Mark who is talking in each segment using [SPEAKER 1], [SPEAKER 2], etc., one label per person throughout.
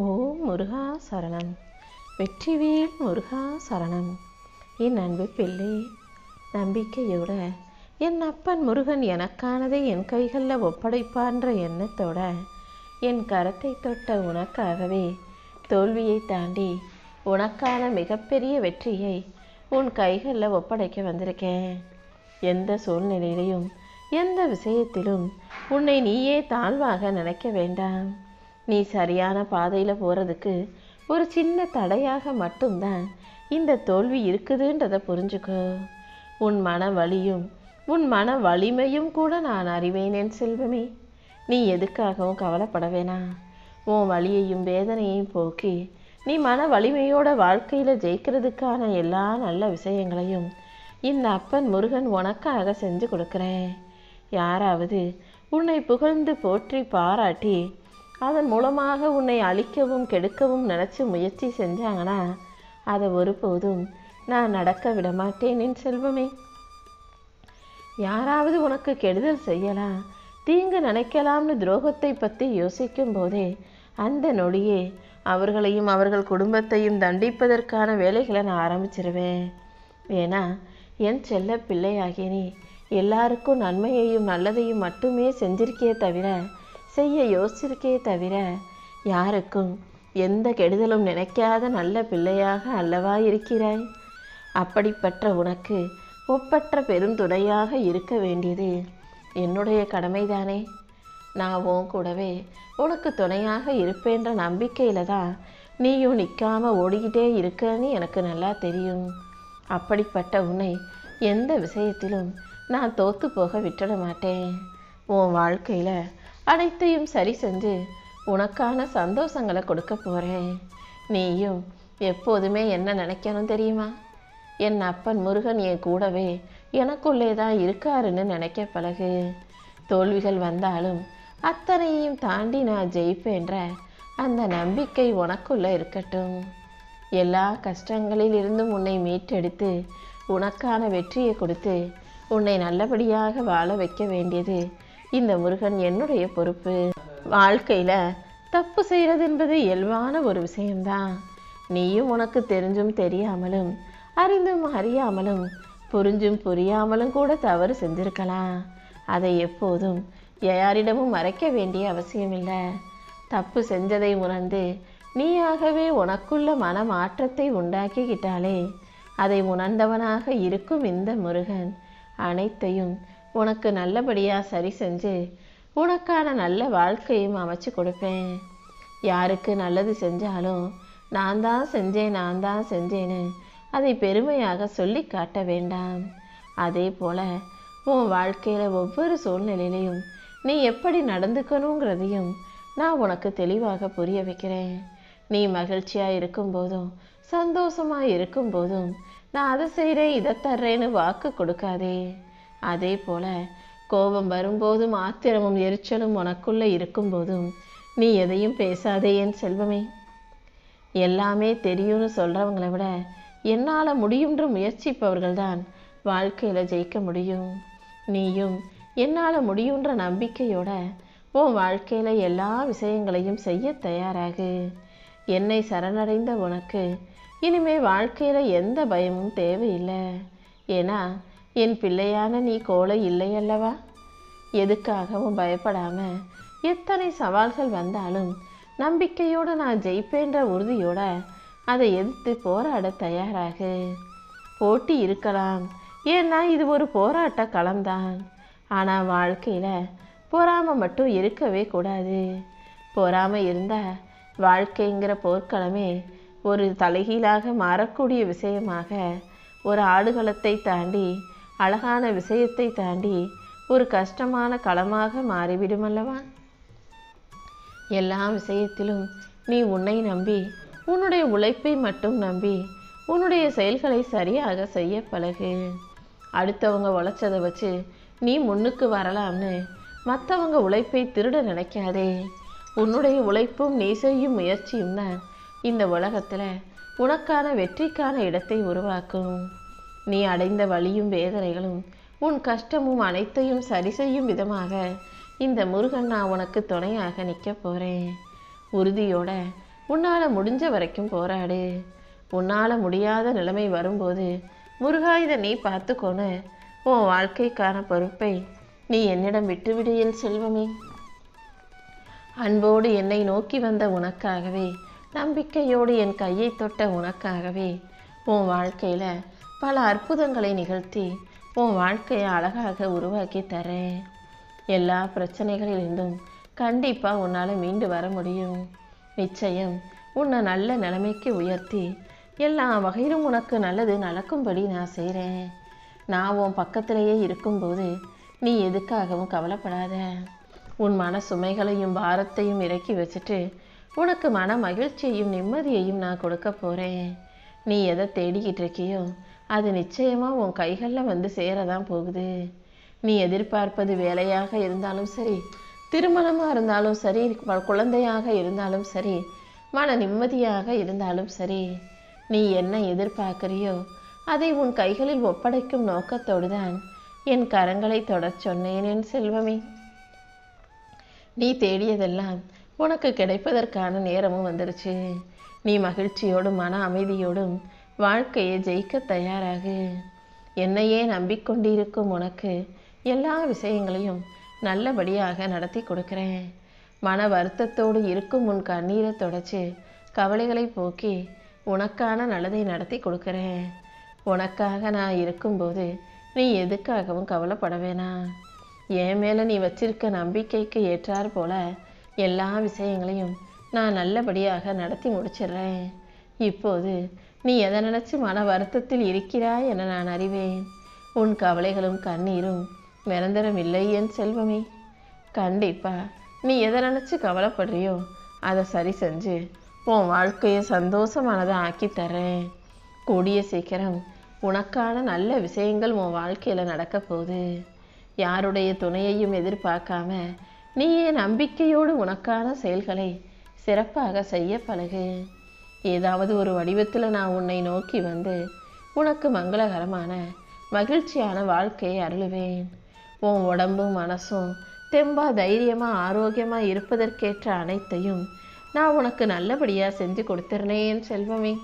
[SPEAKER 1] ஓம் முருகா சரணம். வெற்றிவேல் முருகா சரணம். என் அன்பு பிள்ளை நம்பிக்கையோட என் அப்பன் முருகன் எனக்கானதை என் கைகளில் ஒப்படைப்பான்ற எண்ணத்தோட என் கரத்தை தொட்ட உனக்காகவே தோல்வியை தாண்டி உனக்கான மிகப்பெரிய வெற்றியை உன் கைகளில் ஒப்படைக்க வந்திருக்கேன். எந்த சூழ்நிலையிலையும் எந்த விஷயத்திலும் உன்னை நீயே தாழ்வாக நினைக்க வேண்டாம். நீ சரியான பாதையில் போகிறதுக்கு ஒரு சின்ன தடையாக மட்டும்தான் இந்த தோல்வி இருக்குதுன்றதை புரிஞ்சுக்கோ. உன் மன வலியும் உன் மன வலிமையும் கூட நான் அறிவேனேன் செல்வமே. நீ எதுக்காகவும் கவலைப்பட வேணாம். உன் வலியையும் வேதனையையும் போக்கி நீ மன வலிமையோட வாழ்க்கையில் ஜெயிக்கிறதுக்கான எல்லா நல்ல விஷயங்களையும் இந்த அப்பன் முருகன் உனக்காக செஞ்சு கொடுக்குறேன். யாராவது உன்னை புகழ்ந்து போற்றி பாராட்டி அதன் மூலமாக உன்னை அழிக்கவும் கெடுக்கவும் நினச்சி முயற்சி செஞ்சாங்கன்னா அதை ஒருபோதும் நான் நடக்க விடமாட்டேன் என் செல்வமே. யாராவது உனக்கு கெடுதல் செய்யலாம் தீங்கு நினைக்கலாம்னு துரோகத்தை பற்றி யோசிக்கும் போதே அந்த நொடியே அவர்களையும் அவர்கள் குடும்பத்தையும் தண்டிப்பதற்கான வேலைகளை நான் ஆரம்பிச்சிருவேன். ஏன்னா என் செல்ல பிள்ளையாகினி எல்லாருக்கும் நன்மையையும் நல்லதையும் மட்டுமே செஞ்சிருக்கே தவிர செய்ய யோசிச்சிருக்கே தவிர யாருக்கும் எந்த கெடுதலும் நினைக்காத நல்ல பிள்ளையாக அல்லவா இருக்கிறாய்? அப்படிப்பட்ட உனக்கு ஒப்பற்ற பெருந்துணையாக இருக்க வேண்டியது என்னுடைய கடமைதானே. நான் உன் கூடவே உனக்கு துணையாக இருப்பேன்ற நம்பிக்கையில் தான் நீயும் நிற்காமல் ஓடிக்கிட்டே இருக்கன்னு எனக்கு நல்லா தெரியும். அப்படிப்பட்ட உன்னை எந்த விஷயத்திலும் நான் தோத்து போக விட்டுட மாட்டேன். உன் வாழ்க்கையில் அனைத்தையும் சரி செஞ்சு உனக்கான சந்தோஷங்களை கொடுக்க போகிறேன் நீயும் எப்போதுமே என்ன நினைக்கணும் தெரியுமா? என் அப்பன் முருகன் என் கூடவே எனக்குள்ளே தான் இருக்காருன்னு நினைக்க பழகு. தோல்விகள் வந்தாலும் அத்தனையும் தாண்டி நான் ஜெயிப்பேன்ற அந்த நம்பிக்கை உனக்குள்ளே இருக்கட்டும். எல்லா கஷ்டங்களில் இருந்தும் உன்னை மீட்டெடுத்து உனக்கான வெற்றியை கொடுத்து உன்னை நல்லபடியாக வாழ வைக்க வேண்டியது இந்த முருகன் என்னுடைய பொறுப்பு. வாழ்க்கையில் தப்பு செய்கிறது என்பது இயல்பான ஒரு விஷயம்தான். நீயும் உனக்கு தெரிஞ்சும் தெரியாமலும் அறிந்தும் அறியாமலும் புரிஞ்சும் புரியாமலும் கூட தவறு செஞ்சிருக்கலாம். அதை எப்போதும் யாரிடமும் மறைக்க வேண்டிய அவசியமில்லை. தப்பு செஞ்சதை உணர்ந்து நீயாகவே உனக்குள்ள மன மாற்றத்தை உண்டாக்கிக்கிட்டாலே அதை உணர்ந்தவனாக இருக்கும் இந்த முருகன் அனைத்தையும் உனக்கு நல்லபடியாக சரி செஞ்சு உனக்கான நல்ல வாழ்க்கையும் அமைச்சு கொடுப்பேன். யாருக்கு நல்லது செஞ்சாலும் நான் தான் செஞ்சேன் நான் தான் செஞ்சேன்னு அதை பெருமையாக சொல்லி காட்ட வேண்டாம். அதே போல உன் வாழ்க்கையில் ஒவ்வொரு சூழ்நிலையிலையும் நீ எப்படி நடந்துக்கணுங்கிறதையும் நான் உனக்கு தெளிவாக புரிய வைக்கிறேன். நீ மகிழ்ச்சியாக இருக்கும்போதும் சந்தோஷமாக இருக்கும்போதும் நான் அதை செய்கிறேன் இதை தர்றேன்னு வாக்கு கொடுக்காதே. அதே போல கோபம் வரும்போதும் ஆத்திரமும் எரிச்சலும் உனக்குள்ளே இருக்கும்போதும் நீ எதையும் பேசாதே என் செல்வமே. எல்லாமே தெரியும்னு சொல்கிறவங்களை விட என்னால் முடியுன்ற முயற்சிப்பவர்கள் தான் வாழ்க்கையில் ஜெயிக்க முடியும். நீயும் என்னால் முடியுன்ற நம்பிக்கையோட உன் வாழ்க்கையில் எல்லா விஷயங்களையும் செய்ய தயாராகு. என்னை சரணடைந்த உனக்கு இனிமே வாழ்க்கையில் எந்த பயமும் தேவையில்லை. ஏன்னா என் பிள்ளையான நீ கோலை இல்லை அல்லவா எதுக்காகவும் பயப்படாம எத்தனை சவால்கள் வந்தாலும் நம்பிக்கையோடு நான் ஜெயிப்பேன்ற உறுதியோட அதை எதிர்த்து போராட தயாராகு. போட்டி இருக்கலாம். ஏன்னா இது ஒரு போராட்ட களம்தான். ஆனால் வாழ்க்கையில் பொறாமல் மட்டும் இருக்கவே கூடாது. பொறாமை இருந்தால் வாழ்க்கைங்கிற போர்க்களமே ஒரு தலைகீழாக மாறக்கூடிய விஷயமாக ஒரு ஆடுகளத்தை தாண்டி அழகான விஷயத்தை தாண்டி ஒரு கஷ்டமான களமாக மாறிவிடும் அல்லவா எல்லா விஷயத்திலும் நீ உன்னை நம்பி உன்னுடைய உழைப்பை மட்டும் நம்பி உன்னுடைய செயல்களை சரியாக செய்ய பழகு. அடுத்தவங்க உழைச்சதை வச்சு நீ முன்னுக்கு வரலாம்னு மற்றவங்க உழைப்பை திருட நினைக்காதே. உன்னுடைய உழைப்பும் நீ செய்யும் முயற்சியும் தான் இந்த உலகத்தில் உனக்கான வெற்றிக்கான இடத்தை உருவாக்கும். நீ அடைந்த வழியும் வேதனைகளும் உன் கஷ்டமும் அனைத்தையும் சரி செய்யும் விதமாக இந்த முருகன் நான் உனக்கு துணையாக நிற்க போகிறேன் உறுதியோட உன்னால் முடிஞ்ச வரைக்கும் போராடு. உன்னால் முடியாத நிலைமை வரும்போது முருகா இதை நீ பார்த்துக்கோன்னு உன் வாழ்க்கைக்கான பொறுப்பை நீ என்னிடம் விட்டுவிடு செல்வமே. அன்போடு என்னை நோக்கி வந்த உனக்காகவே நம்பிக்கையோடு என் கையை தொட்ட உனக்காகவே உன் வாழ்க்கையில் பல அற்புதங்களை நிகழ்த்தி உன் வாழ்க்கையை அழகாக உருவாக்கி தரேன். எல்லா பிரச்சனைகளிலிருந்தும் கண்டிப்பாக உன்னால் மீண்டு வர முடியும். நிச்சயம் உன்னை நல்ல நிலைமைக்கு உயர்த்தி எல்லா வகையிலும் உனக்கு நல்லது நடக்கும்படி நான் செய்கிறேன் நான் உன் பக்கத்திலேயே இருக்கும்போது நீ எதுக்காகவும் கவலைப்படாத. உன் மன சுமைகளையும் பாரத்தையும் இறக்கி வச்சுட்டு உனக்கு மன மகிழ்ச்சியையும் நிம்மதியையும் நான் கொடுக்க போகிறேன் நீ எதை தேடிக்கிட்டு இருக்கியோ அது நிச்சயமாக உன் கைகளில் வந்து சேரதான் போகுது. நீ எதிர்பார்ப்பது வேலையாக இருந்தாலும் சரி திருமணமாக இருந்தாலும் சரி குழந்தையாக இருந்தாலும் சரி மன நிம்மதியாக இருந்தாலும் சரி நீ என்ன எதிர்பார்க்கிறியோ அதை உன் கைகளில் ஒப்படைக்கும் நோக்கத்தோடு தான் என் கரங்களை தொடச் சொன்னேன் என் செல்வமே. நீ தேடியதெல்லாம் உனக்கு கிடைப்பதற்கான நேரமும் வந்துருச்சு. நீ மகிழ்ச்சியோடும் மன அமைதியோடும் வாழ்க்கையை ஜெயிக்க தயாராகு. என்னையே நம்பிக்கொண்டிருக்கும் உனக்கு எல்லா விஷயங்களையும் நல்லபடியாக நடத்தி கொடுக்குறேன். மன வருத்தத்தோடு இருக்கும் உன் கண்ணீரை தொடச்சி கவலைகளை போக்கி உனக்கான நல்லதை நடத்தி கொடுக்குறேன். உனக்காக நான் இருக்கும்போது நீ எதுக்காகவும் கவலைப்பட வேணாம். என் மேலே நீ வச்சிருக்க நம்பிக்கைக்கு ஏற்றார் போல எல்லா விஷயங்களையும் நான் நல்லபடியாக நடத்தி முடிச்சிடுறேன். இப்போது நீ எதை நினச்சி மன வருத்தத்தில் இருக்கிறாய் என நான் அறிவேன். உன் கவலைகளும் கண்ணீரும் நிரந்தரம் இல்லை என் செல்வமே. கண்டிப்பா நீ எதை நினச்சி கவலைப்படுறியோ அதை சரி செஞ்சு உன் வாழ்க்கையை சந்தோஷமானதை ஆக்கி தரேன் கூடிய சீக்கிரம் உனக்கான நல்ல விஷயங்கள் உன் வாழ்க்கையில் நடக்க போகுது. யாருடைய துணையையும் எதிர்பார்க்காம நீயே நம்பிக்கையோடு உனக்கான செயல்களை சிறப்பாக செய்ய பழகு. ஏதாவது ஒரு வடிவத்தில் நான் உன்னை நோக்கி வந்து உனக்கு மங்களகரமான மகிழ்ச்சியான வாழ்க்கையை அருளுவேன். உன் உடம்பும் மனசும் தெம்பா தைரியமாக ஆரோக்கியமா இருப்பதற்கேற்ற அனைத்தையும் நான் உனக்கு நல்லபடியாக செஞ்சு கொடுத்துருனேன் செல்வமே.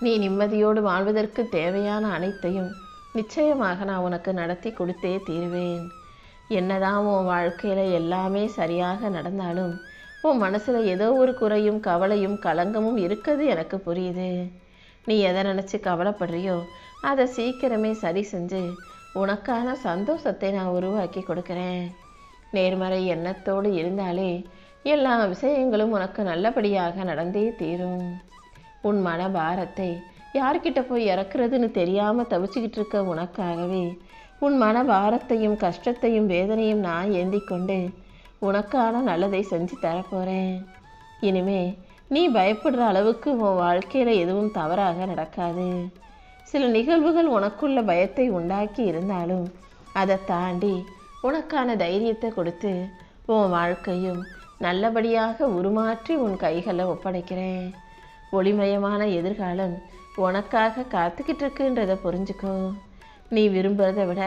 [SPEAKER 1] நீ நிம்மதியோடு வாழ்வதற்கு தேவையான அனைத்தையும் நிச்சயமாக நான் உனக்கு நடத்தி கொடுத்தே தீருவேன். என்னதான் உன் வாழ்க்கையில் எல்லாமே சரியாக நடந்தாலும் உன் மனசில் ஏதோ ஒரு குறையும் கவலையும் கலங்கமும் இருக்குது எனக்கு புரியுது. நீ எதை நினச்சி கவலைப்படுறியோ அதை சீக்கிரமே சரி செஞ்சு உனக்கான சந்தோஷத்தை நான் உருவாக்கி கொடுக்குறேன். நேர்மறை எண்ணத்தோடு இருந்தாலே எல்லா விஷயங்களும் உனக்கு நல்லபடியாக நடந்தே தீரும். உன் மன பாரத்தை யார்கிட்ட போய் இறக்குறதுன்னு தெரியாமல் தவிச்சுக்கிட்டு இருக்க உனக்காகவே உன் மன பாரத்தையும் கஷ்டத்தையும் வேதனையும் நான் ஏந்தி கொண்டு உனக்கான நல்லதை செஞ்சு தரப்போகிறேன் இனிமே நீ பயப்படுற அளவுக்கு உன் வாழ்க்கையில் எதுவும் தவறாக நடக்காது. சில நிகழ்வுகள் உனக்குள்ள பயத்தை உண்டாக்கி இருந்தாலும் அதை தாண்டி உனக்கான தைரியத்தை கொடுத்து உன் வாழ்க்கையும் நல்லபடியாக உருமாற்றி உன் கைகளை ஒப்படைக்கிறேன். ஒளிமயமான எதிர்காலம் உனக்காக காத்துக்கிட்டு இருக்குன்றதை புரிஞ்சுக்கோ. நீ விரும்புகிறத விட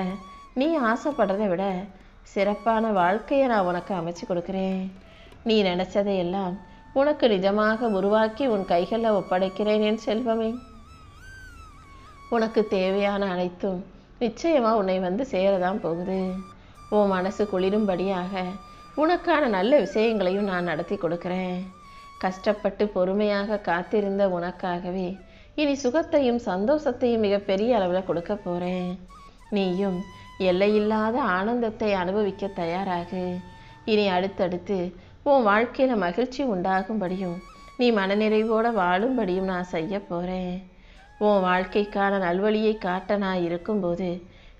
[SPEAKER 1] நீ ஆசைப்படுறதை விட சிறப்பான வாழ்க்கையை நான் உனக்கு அமைச்சு கொடுக்குறேன். நீ நினச்சதையெல்லாம் உனக்கு நிஜமாக உருவாக்கி உன் கைகளில் ஒப்படைக்கிறேன் என் செல்வமே. உனக்கு தேவையான அனைத்தும் நிச்சயமாக உன்னை வந்து சேரதான் போகுது. உன் மனசு குளிரும்படியாக உனக்கான நல்ல விஷயங்களையும் நான் நடத்தி கொடுக்குறேன். கஷ்டப்பட்டு பொறுமையாக காத்திருந்த உனக்காகவே இனி சுகத்தையும் சந்தோஷத்தையும் மிகப்பெரிய அளவில் கொடுக்க போகிறேன் நீயும் எல்லையில்லாத ஆனந்தத்தை அனுபவிக்க தயாராகு. இனி அடுத்தடுத்து உன் வாழ்க்கையில் மகிழ்ச்சி உண்டாகும்படியும் நீ மனநிறைவோடு வாழும்படியும் நான் செய்ய போகிறேன் உன் வாழ்க்கைக்கான நல்வழியை காட்ட நான் இருக்கும்போது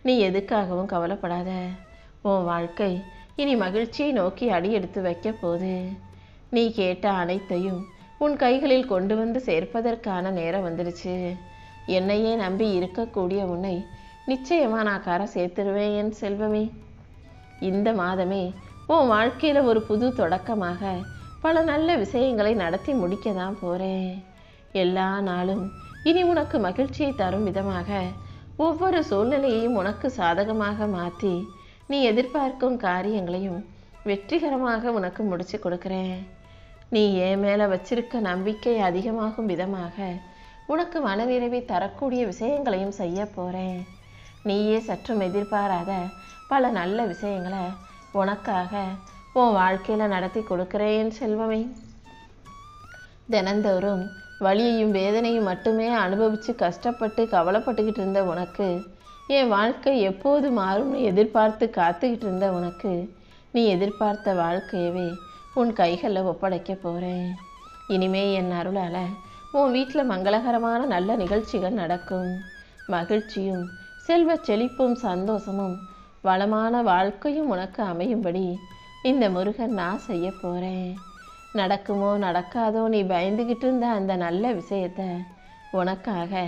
[SPEAKER 1] நீ எதுக்காகவும் கவலைப்படாத. உன் வாழ்க்கை இனி மகிழ்ச்சியை நோக்கி அடி எடுத்து வைக்க போது நீ கேட்ட அனைத்தையும் உன் கைகளில் கொண்டு வந்து சேர்ப்பதற்கான நேரம் வந்துடுச்சு. என்னையே நம்பி இருக்கக்கூடிய உன்னை நிச்சயமா நான் கரை சேர்த்துருவேன் என் செல்வமே. இந்த மாதமே உன் வாழ்க்கையில் ஒரு புது தொடக்கமாக பல நல்ல விஷயங்களை நடத்தி முடிக்க தான் போகிறேன் எல்லா நாளும் இனி உனக்கு மகிழ்ச்சியை தரும் விதமாக ஒவ்வொரு சூழ்நிலையையும் உனக்கு சாதகமாக மாற்றி நீ எதிர்பார்க்கும் காரியங்களையும் வெற்றிகரமாக உனக்கு முடிச்சு கொடுக்குறேன். நீ என் மேலே வச்சிருக்க நம்பிக்கை அதிகமாகும் விதமாக உனக்கு மனநிறைவை தரக்கூடிய விஷயங்களையும் செய்ய போகிறேன் நீயே சற்றும் எதிர்பாராத பல நல்ல விஷயங்களை உனக்காக உன் வாழ்க்கையில் நடத்தி கொடுக்கிறேன் செல்வமே. தினந்தோறும் வலியையும் வேதனையும் மட்டுமே அனுபவித்து கஷ்டப்பட்டு கவலைப்பட்டுக்கிட்டு இருந்த உனக்கு என் வாழ்க்கை எப்போது மாறும்னு எதிர்பார்த்து காத்துக்கிட்டு இருந்த உனக்கு நீ எதிர்பார்த்த வாழ்க்கையவே உன் கைகளில் ஒப்படைக்க போகிறேன் இனிமே என் அருளால் உன் வீட்டில் மங்களகரமான நல்ல நிகழ்ச்சிகள் நடக்கும். மகிழ்ச்சியும் செல்வ செழிப்பும் சந்தோஷமும் வளமான வாழ்க்கையும் உனக்கு அமையும்படி இந்த முருகன் நான் செய்ய போகிறேன் நடக்குமோ நடக்காதோ நீ பயந்துக்கிட்டு இருந்த அந்த நல்ல விஷயத்த உனக்காக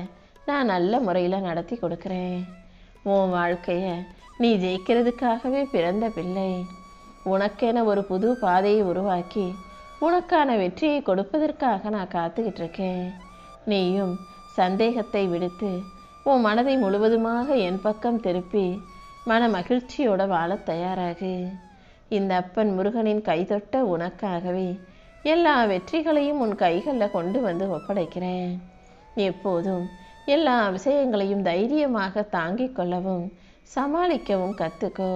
[SPEAKER 1] நான் நல்ல முறையில் நடத்தி கொடுக்குறேன். உன் வாழ்க்கையை நீ ஜெயிக்கிறதுக்காகவே பிறந்த பிள்ளை. உனக்கென ஒரு புது பாதையை உருவாக்கி உனக்கான வெற்றியை கொடுப்பதற்காக நான் காத்துக்கிட்டு இருக்கேன். நீயும் சந்தேகத்தை விடுத்து உன் மனதை முழுவதுமாக என் பக்கம் திருப்பி மன மகிழ்ச்சியோட வாழத் தயாராகு. இந்த அப்பன் முருகனின் கைதொட்ட உனக்காகவே எல்லா வெற்றிகளையும் உன் கைகளில் கொண்டு வந்து ஒப்படைக்கிறேன். எப்போதும் எல்லா விஷயங்களையும் தைரியமாக தாங்கிக் கொள்ளவும் சமாளிக்கவும் கற்றுக்கோ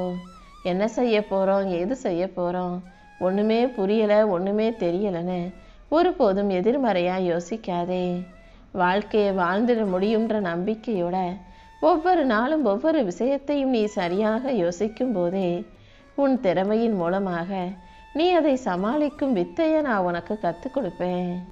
[SPEAKER 1] என்ன செய்ய போகிறோம் எது செய்ய போகிறோம் ஒன்றுமே புரியலை ஒன்றுமே தெரியலைன்னு ஒருபோதும் எதிர்மறையாக யோசிக்காதே. வாழ்க்கையை வாழ்ந்துட முடியுன்ற நம்பிக்கையோட ஒவ்வொரு நாளும் ஒவ்வொரு விஷயத்தையும் நீ சரியாக யோசிக்கும் போதே உன் திறமையின் மூலமாக நீ அதை சமாளிக்கும் வித்தையை நான் உனக்கு கற்றுக் கொடுப்பேன்.